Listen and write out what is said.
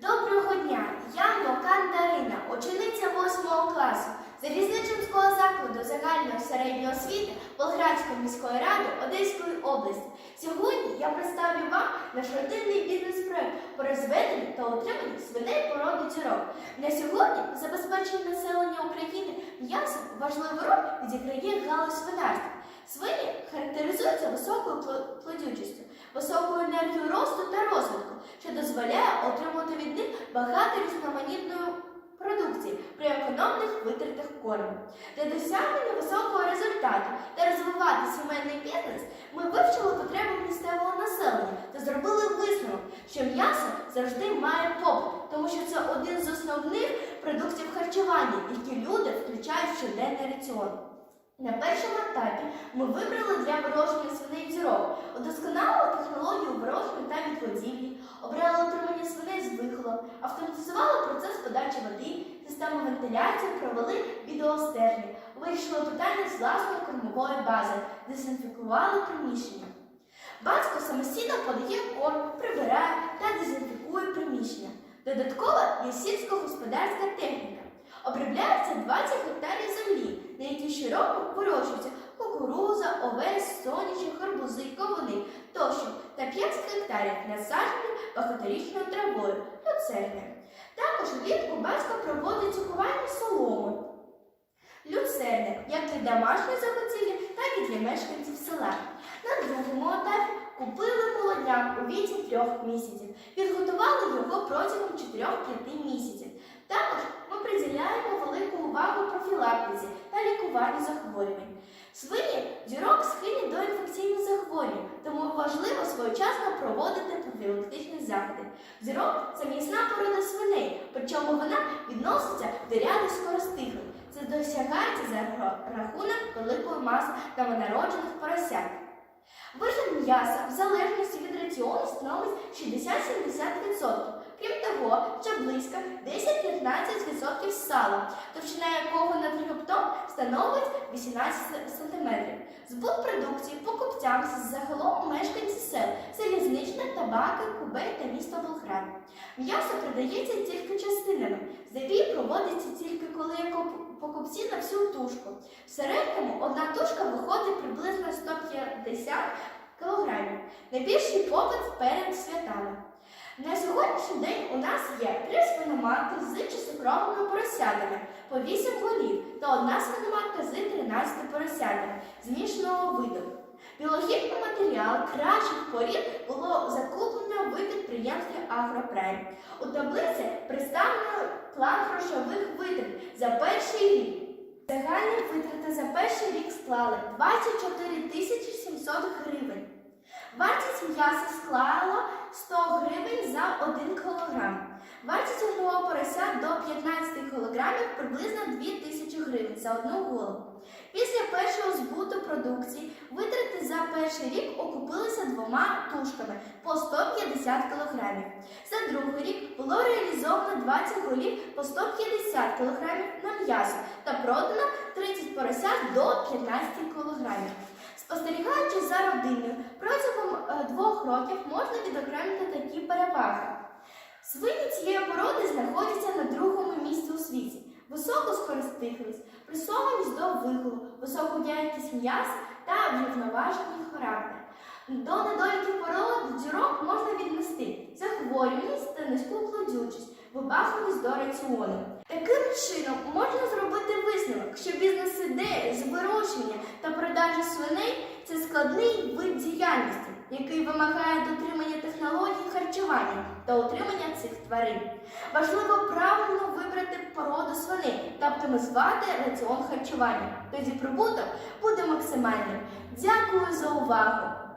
Доброго дня! Я Мокан Дарина, учениця 8 класу Залізничинського закладу загальної середньої освіти Болградської міської ради Одеської області. Сьогодні я представлю вам наш родинний бізнес-проект по розведенню та утриманню свиней породи цірок. На сьогодні забезпечення населення України м'ясом важливу роль відіграє галузь свинарства. Свині характеризуються високою плодючістю, високою енергією росту та отримати від них багато різноманітної продукції при економних витратах корму. Для досягнення високого результату та розвивати сімейний бізнес ми вивчили потреби місцевого населення та зробили висновок, що м'ясо завжди має попит, тому що це один з основних продуктів харчування, які люди включають в щоденний раціон. На першому етапі ми вибрали для вирощування свиней дзірок, удосконалили технологію вирощування та відгодівлі, обрали утримання свиней з вихолом, автоматизували процес подачі води, систему вентиляції, провели відеостеження, вирішили питання з власної кормової бази, дезінфікували приміщення. Батько самостійно подає корм, прибирає та дезінфікує приміщення. Додатково є сільськогосподарська техніка. Обробляється 20 гектарів землі, на якій щороку вирощуються кукуруза, овес, соняшник, гарбузи, ковуни тощо та 5 гектарів насаджені багаторічною травою люцерни. Також влітку батько проводить цукування соломи. Люцерни як для домашньої заготівлі, так і для мешканців села. На другому етапі купили молодняк у віці трьох місяців, підготували його протягом 4-5 місяців. Також ми приділяємо велику увагу профілактиці та лікуванню захворювань. Свині дірок схильні до інфекційних захворювань, тому важливо своєчасно проводити профілактичні заходи. Зірок це м'ясна порода свиней, причому вона відноситься до ряду скоростиглих. Це досягається за рахунок великої маси новонароджених поросят. Вигляд м'яса в залежності від раціону становить 60-70%. Крім того, ще близько 10-15% сала, товщина якого над хребтом становить 18 см. Збут продукції покупцям загалом мешканці сел, залізничне, табаки, кубей та місто Болград. М'ясо продається тільки частинами. Забій проводиться тільки коли покупці на всю тушку. В середньому одна тушка виходить приблизно 150 кілограмів. Найбільший попит перед святами. Сьогоднішній день у нас є три свиноматки з чистокровними поросятами по 8 голів та одна свиноматка з 13 поросятами змішаного виду. Біологічний матеріал кращих порід було закуплено в підприємстві Агропрайм. У таблиці представлено план грошових витрат за перший рік. Загальні витрати за перший рік склали 24 тисячі 700 гривень. Вартість м'яса склала 100 гривень за 1 кг. Вартість одного порося до 15 кг приблизно 2 тисячі гривень за одну голову. Після першого збуту продукції витрати за перший рік окупилися двома тушками по 150 кг. За другий рік було реалізовано 20 голів по 150 кг на м'ясо та продано 30 поросят до 15 кг. Спостерігаючи за родиною, протягом е, двох років можна відокремити такі переваги. Свині цієї породи знаходяться на другому місці у світі. Високу скористихлість, присованість до вигулу, високу якість м'яса та врівноважений характер. До недоліків породи дзюрок можна віднести захворюваність та низьку плодючість, вибаханість до раціону. Таким чином можна зробити висновок, що бізнес-ідея з та продажі свиней це складний вид діяльності, який вимагає дотримання технологій харчування та утримання цих тварин. Важливо правильно вибрати породу свиней та оптимізувати раціон харчування. Тоді прибуток буде максимальним. Дякую за увагу!